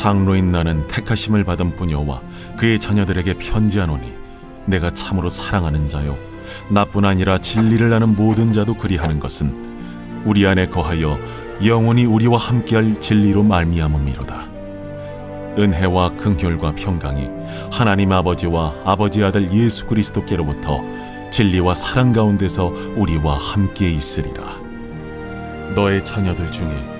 장로인 나는 택하심을 받은 부녀와 그의 자녀들에게 편지하노니 내가 참으로 사랑하는 자요. 나뿐 아니라 진리를 아는 모든 자도 그리하는 것은 우리 안에 거하여 영원히 우리와 함께할 진리로 말미암음이로다. 은혜와 긍휼과 평강이 하나님 아버지와 아버지 아들 예수 그리스도께로부터 진리와 사랑 가운데서 우리와 함께 있으리라. 너의 자녀들 중에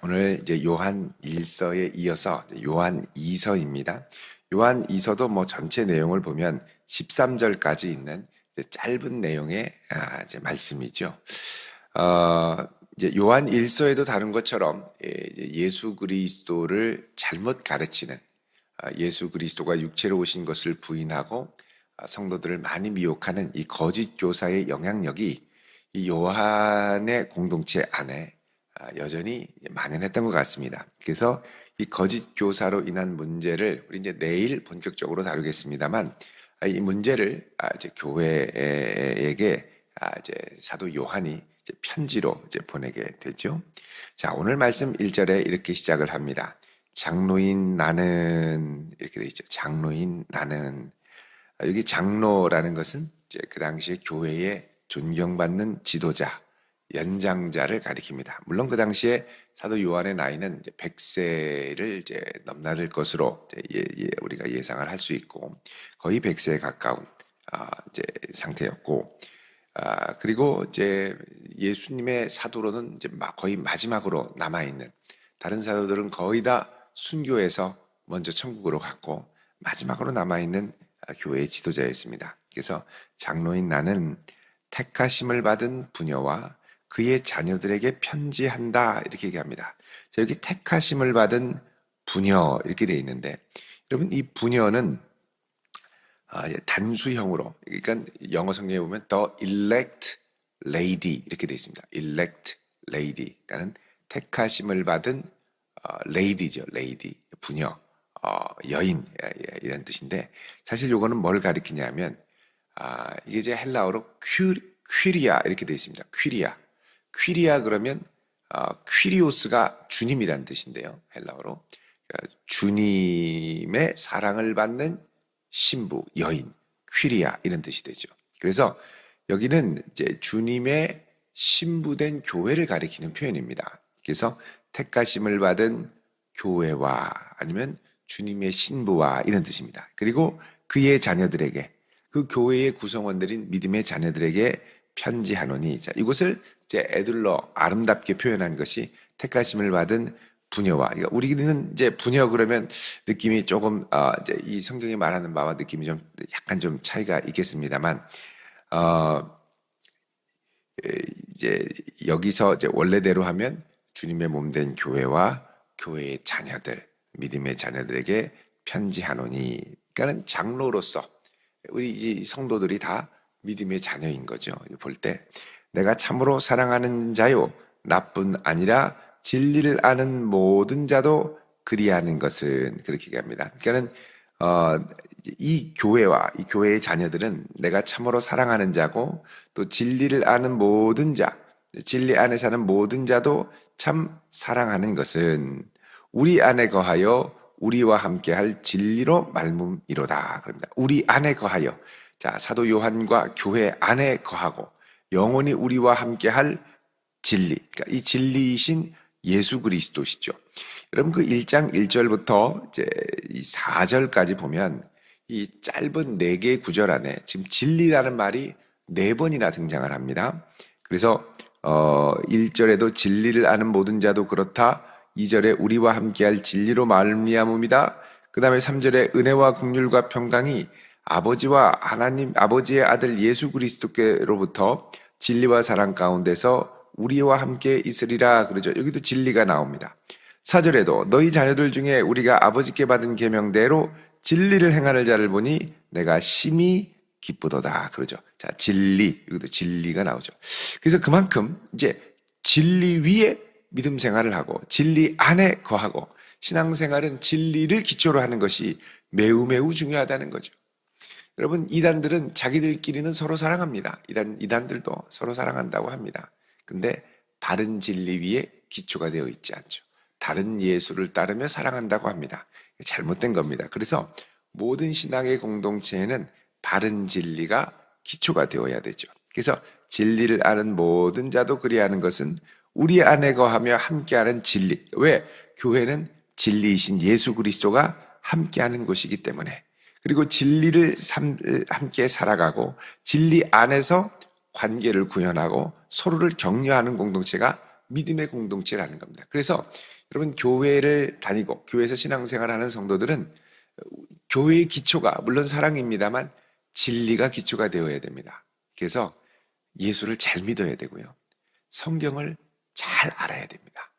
예, 오늘 이제 요한 1서에 이어서 요한 2서입니다. 요한 2서도 뭐 전체 내용을 보면 13절까지 있는 짧은 내용의 아, 이제 말씀이죠. 어, 이제 요한 1서에도 다른 것처럼 예, 예수 그리스도를 잘못 가르치는 아, 예수 그리스도가 육체로 오신 것을 부인하고 아, 성도들을 많이 미혹하는 이 거짓 교사의 영향력이 이 요한의 공동체 안에 아, 여전히 만연했던 것 같습니다. 그래서 이 거짓 교사로 인한 문제를 우리 이제 내일 본격적으로 다루겠습니다만 아, 이 문제를 아, 이제 교회에게 아, 이제 사도 요한이 이제 편지로 이제 보내게 되죠. 자 오늘 말씀 1절에 이렇게 시작을 합니다. 장로인 나는 이렇게 돼 있죠. 장로인 나는 아, 여기 장로라는 것은 이제 그 당시에 교회에 존경받는 지도자 연장자를 가리킵니다. 물론 그 당시에 사도 요한의 나이는 이제 100세를 이제 넘나들 것으로 이제 예, 예, 우리가 예상을 할 수 있고 거의 100세에 가까운 아, 이제 상태였고 아, 그리고 이제 예수님의 사도로는 이제 마- 거의 마지막으로 남아 있는 다른 사도들은 거의 다 순교해서 먼저 천국으로 갔고 마지막으로 남아 있는 아, 교회의 지도자였습니다. 그래서 장로인 나는 택하심을 받은 부녀와 그의 자녀들에게 편지한다 이렇게 얘기합니다. 자, 여기 택하심을 받은 부녀 이렇게 돼 있는데 여러분 이 부녀는 아, 예, 단수형으로 그러니까 영어 성경에 보면 the elect lady 이렇게 돼 있습니다. elect lady 그러니까는 택하심을 받은 어, lady죠, lady 부녀 어, 여인 예, 예, 이런 뜻인데 사실 요거는 뭘 가리키냐면 아, 이게 이제 헬라어로 퀴, 퀴리아 이렇게 돼 있습니다. 퀴리아 퀴리아 그러면 어, 퀴리오스가 주님이란 뜻인데요. 헬라어로 그러니까 주님의 사랑을 받는 신부 여인 퀴리아 이런 뜻이 되죠. 그래서 여기는 이제 주님의 신부된 교회를 가리키는 표현입니다. 그래서 택가심을 받은 교회와 아니면 주님의 신부와 이런 뜻입니다. 그리고 그의 자녀들에게 그 교회의 구성원들인 믿음의 자녀들에게 편지하노니 자. 이것을 이제 애들러 아름답게 표현한 것이 택하심을 받은 부녀와. 그러니까 우리는 이제 부녀 그러면 느낌이 조금 어 이제 이 성경이 말하는 바와 느낌이 좀 약간 좀 차이가 있겠습니다만 어 에, 이제 여기서 이제 원래대로 하면 주님의 몸 된 교회와 교회의 자녀들 믿음의 자녀들에게 편지하노니. 그러니까는 장로로서 우리 이 성도들이 다 믿음의 자녀인 거죠. 볼 때 내가 참으로 사랑하는 자요 나뿐 아니라 진리를 아는 모든 자도 그리하는 것은 그렇게 얘기합니다. 그러니까는 어, 이 교회와 이 교회의 자녀들은 내가 참으로 사랑하는 자고 또 진리를 아는 모든 자, 진리 안에 사는 모든 자도 참 사랑하는 것은 우리 안에 거하여 우리와 함께할 진리로 말문이로다. 그럽니다. 우리 안에 거하여 자 사도 요한과 교회 안에 거하고 영원히 우리와 함께 할 진리. 그러니까 이 진리이신 예수 그리스도시죠. 여러분 그 1장 1절부터 이제 이 4절까지 보면 이 짧은 네 개의 구절 안에 지금 진리라는 말이 네 번이나 등장을 합니다. 그래서 어 1절에도 진리를 아는 모든 자도 그렇다. 2절에 우리와 함께할 진리로 말미암음이다. 그 다음에 3절에 은혜와 긍휼과 평강이 아버지와 하나님 아버지의 아들 예수 그리스도께로부터 진리와 사랑 가운데서 우리와 함께 있으리라 그러죠. 여기도 진리가 나옵니다. 사절에도 너희 자녀들 중에 우리가 아버지께 받은 계명대로 진리를 행하는 자를 보니 내가 심히 기쁘도다 그러죠. 자 진리 이것도 진리가 나오죠. 그래서 그만큼 이제 진리 위에 믿음 생활을 하고 진리 안에 거하고 신앙생활은 진리를 기초로 하는 것이 매우 매우 중요하다는 거죠. 여러분 이단들은 자기들끼리는 서로 사랑합니다. 이단 이단들도 서로 사랑한다고 합니다. 근데 바른 진리 위에 기초가 되어 있지 않죠. 다른 예수를 따르며 사랑한다고 합니다. 잘못된 겁니다. 그래서 모든 신앙의 공동체에는 바른 진리가 기초가 되어야 되죠. 그래서 진리를 아는 모든 자도 그리하는 것은 우리 안에 거하며 함께하는 진리. 왜? 교회는 진리이신 예수 그리스도가 함께하는 곳이기 때문에. 그리고 진리를 삼- 함께 살아가고 진리 안에서 관계를 구현하고 서로를 격려하는 공동체가 믿음의 공동체라는 겁니다. 그래서 여러분 교회를 다니고 교회에서 신앙생활 하는 성도들은 교회의 기초가 물론 사랑입니다만 진리가 기초가 되어야 됩니다. 그래서 예수를 잘 믿어야 되고요. 성경을 잘 알아야 됩니다.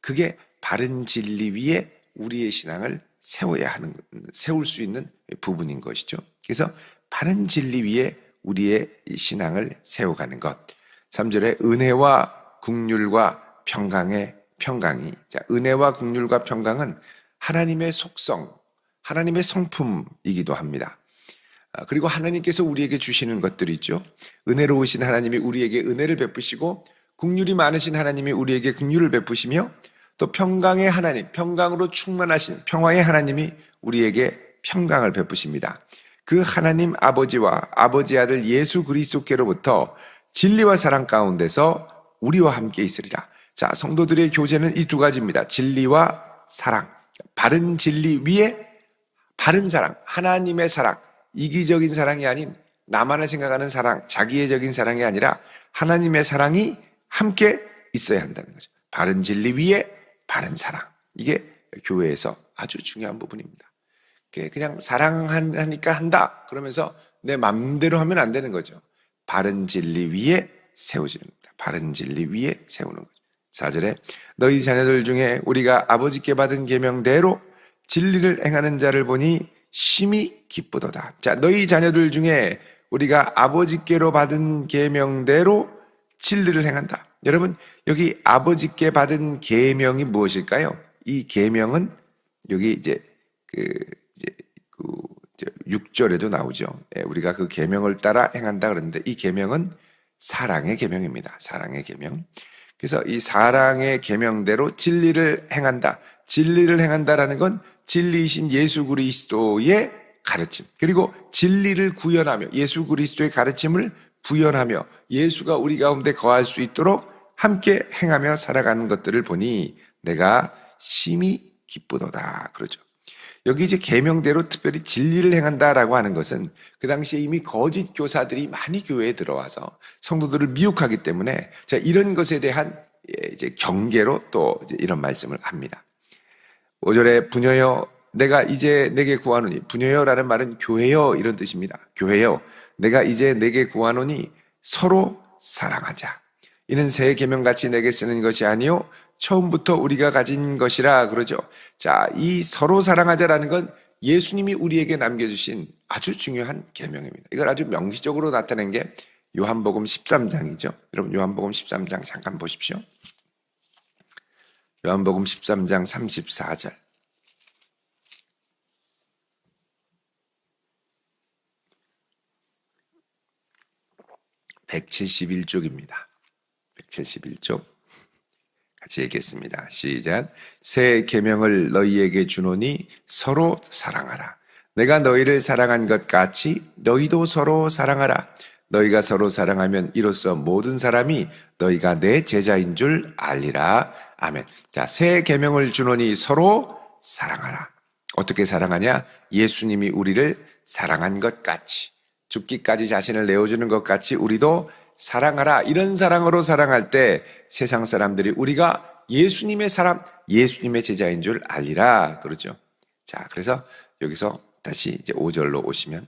그게 바른 진리 위에 우리의 신앙을 세워야 하는 세울 수 있는 부분인 것이죠. 그래서 바른 진리 위에 우리의 이 신앙을 세워가는 것. 3절에 은혜와 국률과 평강의 평강이 자, 은혜와 국률과 평강은 하나님의 속성, 하나님의 성품이기도 합니다. 아, 그리고 하나님께서 우리에게 주시는 것들이 있죠. 은혜로우신 하나님이 우리에게 은혜를 베푸시고 국률이 많으신 하나님이 우리에게 국률을 베푸시며 또 평강의 하나님, 평강으로 충만하신 평화의 하나님이 우리에게 평강을 베푸십니다. 그 하나님 아버지와 아버지 아들 예수 그리스도께로부터 진리와 사랑 가운데서 우리와 함께 있으리라. 자, 성도들의 교제는 이 두 가지입니다. 진리와 사랑. 바른 진리 위에 바른 사랑, 하나님의 사랑, 이기적인 사랑이 아닌 나만을 생각하는 사랑, 자기애적인 사랑이 아니라 하나님의 사랑이 함께 있어야 한다는 거죠. 바른 진리 위에 바른 사랑. 이게 교회에서 아주 중요한 부분입니다. 그냥 사랑하니까 한다. 그러면서 내 맘대로 하면 안 되는 거죠. 바른 진리 위에 세워지는 겁니다. 바른 진리 위에 세우는 거죠. 4절에 너희 자녀들 중에 우리가 아버지께 받은 계명대로 진리를 행하는 자를 보니 심히 기쁘도다. 자, 너희 자녀들 중에 우리가 아버지께로 받은 계명대로 진리를 행한다. 여러분, 여기 아버지께 받은 계명이 무엇일까요? 이 계명은 여기 이제 그 이제 그 6절에도 나오죠. 예, 우리가 그 계명을 따라 행한다 그러는데 이 계명은 사랑의 계명입니다. 사랑의 계명. 그래서 이 사랑의 계명대로 진리를 행한다. 진리를 행한다라는 건 진리이신 예수 그리스도의 가르침. 그리고 진리를 구현하며 예수 그리스도의 가르침을 구현하며 예수가 우리 가운데 거할 수 있도록 함께 행하며 살아가는 것들을 보니 내가 심히 기쁘도다. 그러죠. 여기 이제 계명대로 특별히 진리를 행한다라고 하는 것은 그 당시에 이미 거짓 교사들이 많이 교회에 들어와서 성도들을 미혹하기 때문에 자 이런 것에 대한 예, 이제 경계로 또 이제 이런 말씀을 합니다. 5절에 부녀여 내가 이제 내게 구하노니 부녀여라는 말은 교회여 이런 뜻입니다. 교회여 내가 이제 내게 구하노니 서로 사랑하자. 이는 새 계명 같이 내게 쓰는 것이 아니요 처음부터 우리가 가진 것이라 그러죠. 자, 이 서로 사랑하자라는 건 예수님이 우리에게 남겨주신 아주 중요한 계명입니다. 이걸 아주 명시적으로 나타낸 게 요한복음 13장이죠. 여러분 요한복음 13장 잠깐 보십시오. 요한복음 13장 34절. (171쪽입니다) (171쪽) 같이 읽겠습니다. 시작. 새 계명을 너희에게 주노니 서로 사랑하라. 내가 너희를 사랑한 것 같이 너희도 서로 사랑하라. 너희가 서로 사랑하면 이로써 모든 사람이 너희가 내 제자인 줄 알리라. 아멘. 자, 새 계명을 주노니 서로 사랑하라. 어떻게 사랑하냐? 예수님이 우리를 사랑한 것 같이 죽기까지 자신을 내어주는 것 같이 우리도 사랑하라. 이런 사랑으로 사랑할 때 세상 사람들이 우리가 예수님의 사람, 예수님의 제자인 줄 알리라. 그러죠. 자, 그래서 여기서 다시 이제 5절로 오시면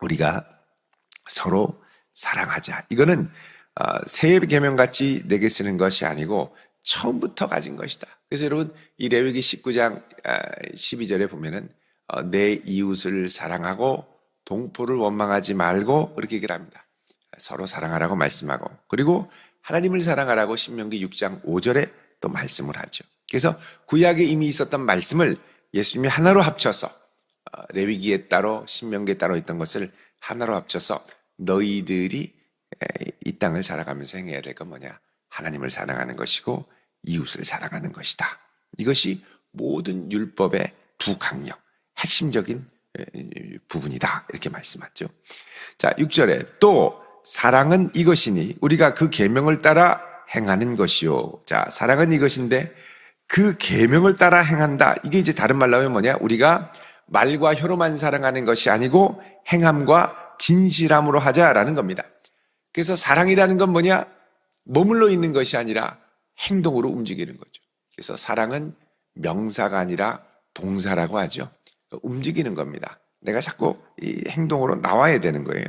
우리가 서로 사랑하자. 이거는 어, 새 계명 같이 내게 쓰는 것이 아니고 처음부터 가진 것이다. 그래서 여러분 이 레위기 19장 12절에 보면은 어, 내 이웃을 사랑하고 동포를 원망하지 말고 그렇게 얘기를 합니다. 서로 사랑하라고 말씀하고 그리고 하나님을 사랑하라고 신명기 6장 5절에 또 말씀을 하죠. 그래서 구약에 이미 있었던 말씀을 예수님이 하나로 합쳐서 어, 레위기에 따로 신명기에 따로 있던 것을 하나로 합쳐서 너희들이 에, 이 땅을 살아가면서 행해야 될 건 뭐냐? 하나님을 사랑하는 것이고 이웃을 사랑하는 것이다. 이것이 모든 율법의 두 강력, 핵심적인 에, 부분이다. 이렇게 말씀하죠. 자, 6절에 또 사랑은 이것이니 우리가 그 계명을 따라 행하는 것이요. 자, 사랑은 이것인데 그 계명을 따라 행한다. 이게 이제 다른 말로 하면 뭐냐? 우리가 말과 혀로만 사랑하는 것이 아니고 행함과 진실함으로 하자라는 겁니다. 그래서 사랑이라는 건 뭐냐? 머물러 있는 것이 아니라 행동으로 움직이는 거죠. 그래서 사랑은 명사가 아니라 동사라고 하죠. 움직이는 겁니다. 내가 자꾸 이 행동으로 나와야 되는 거예요.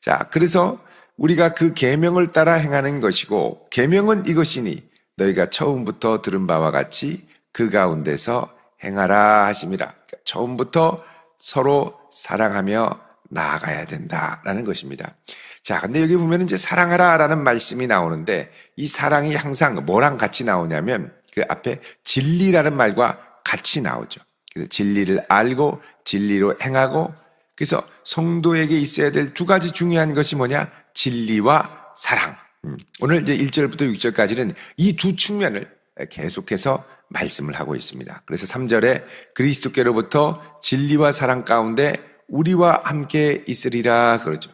자, 그래서 우리가 그 계명을 따라 행하는 것이고 계명은 이것이니 너희가 처음부터 들은 바와 같이 그 가운데서 행하라 하심이라. 그러니까 처음부터 서로 사랑하며 나아가야 된다라는 것입니다. 자, 근데 여기 보면 이제 사랑하라라는 말씀이 나오는데 이 사랑이 항상 뭐랑 같이 나오냐면 그 앞에 진리라는 말과 같이 나오죠. 그래서 진리를 알고 진리로 행하고 그래서 성도에게 있어야 될 두 가지 중요한 것이 뭐냐? 진리와 사랑. 음, 오늘 이제 1절부터 6절까지는 이 두 측면을 계속해서 말씀을 하고 있습니다. 그래서 3절에 그리스도께로부터 진리와 사랑 가운데 우리와 함께 있으리라 그러죠.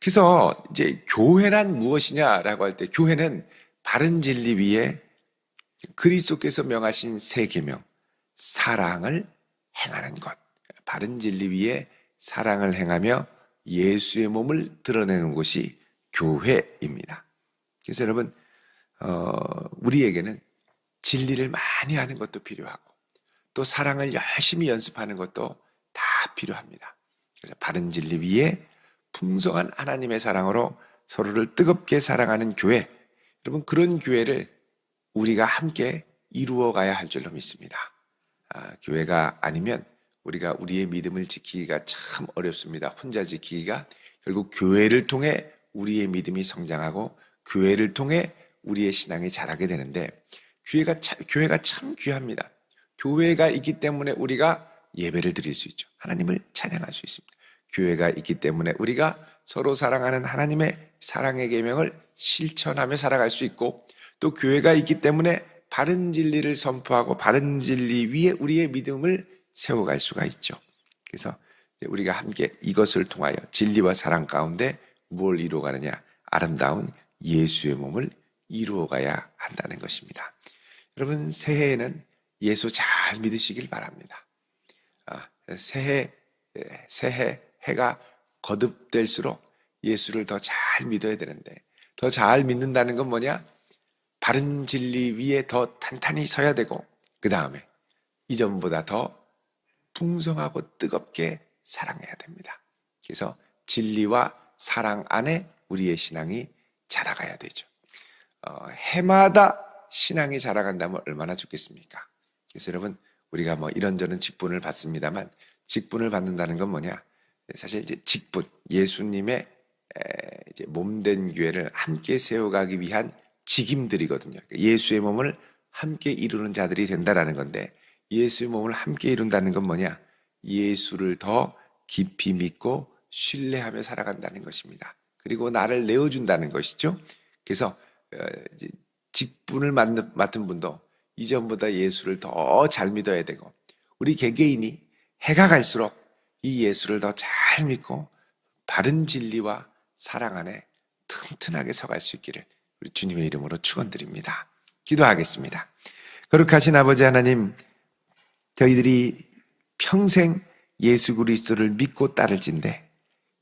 그래서 이제 교회란 무엇이냐라고 할 때 교회는 바른 진리 위에 그리스도께서 명하신 세 계명 사랑을 행하는 것. 바른 진리 위에 사랑을 행하며 예수의 몸을 드러내는 곳이 교회입니다. 그래서 여러분 어, 우리에게는 진리를 많이 하는 것도 필요하고 또 사랑을 열심히 연습하는 것도 다 필요합니다. 그래서 바른 진리 위에 풍성한 하나님의 사랑으로 서로를 뜨겁게 사랑하는 교회. 여러분 그런 교회를 우리가 함께 이루어 가야 할 줄로 믿습니다. 아, 교회가 아니면 우리가 우리의 믿음을 지키기가 참 어렵습니다. 혼자 지키기가 결국 교회를 통해 우리의 믿음이 성장하고 교회를 통해 우리의 신앙이 자라게 되는데 교회가 참, 교회가 참 귀합니다. 교회가 있기 때문에 우리가 예배를 드릴 수 있죠. 하나님을 찬양할 수 있습니다. 교회가 있기 때문에 우리가 서로 사랑하는 하나님의 사랑의 계명을 실천하며 살아갈 수 있고 또 교회가 있기 때문에 바른 진리를 선포하고 바른 진리 위에 우리의 믿음을 세워갈 수가 있죠. 그래서 우리가 함께 이것을 통하여 진리와 사랑 가운데 무엇을 이루어가느냐? 아름다운 예수의 몸을 이루어가야 한다는 것입니다. 여러분 새해에는 예수 잘 믿으시길 바랍니다. 아, 새해 새해 해가 거듭될수록 예수를 더 잘 믿어야 되는데 더 잘 믿는다는 건 뭐냐? 바른 진리 위에 더 탄탄히 서야 되고 그 다음에 이전보다 더 풍성하고 뜨겁게 사랑해야 됩니다. 그래서 진리와 사랑 안에 우리의 신앙이 자라가야 되죠. 어, 해마다 신앙이 자라간다면 얼마나 좋겠습니까? 그래서 여러분 우리가 뭐 이런저런 직분을 받습니다만 직분을 받는다는 건 뭐냐? 사실 이제 직분 예수님의 이제 몸된 교회를 함께 세워가기 위한 직임들이거든요. 그러니까 예수의 몸을 함께 이루는 자들이 된다라는 건데 예수의 몸을 함께 이룬다는 건 뭐냐? 예수를 더 깊이 믿고 신뢰하며 살아간다는 것입니다. 그리고 나를 내어준다는 것이죠. 그래서 어, 직분을 맡은 분도 이전보다 예수를 더 잘 믿어야 되고 우리 개개인이 해가 갈수록 이 예수를 더 잘 믿고 바른 진리와 사랑 안에 튼튼하게 서갈 수 있기를 주님의 이름으로 축원드립니다. 기도하겠습니다. 거룩하신 아버지 하나님, 저희들이 평생 예수 그리스도를 믿고 따를진데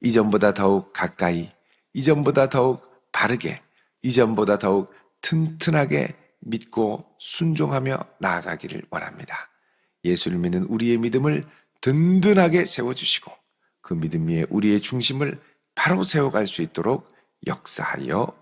이전보다 더욱 가까이, 이전보다 더욱 바르게, 이전보다 더욱 튼튼하게 믿고 순종하며 나아가기를 원합니다. 예수를 믿는 우리의 믿음을 든든하게 세워주시고 그 믿음 위에 우리의 중심을 바로 세워갈 수 있도록 역사하여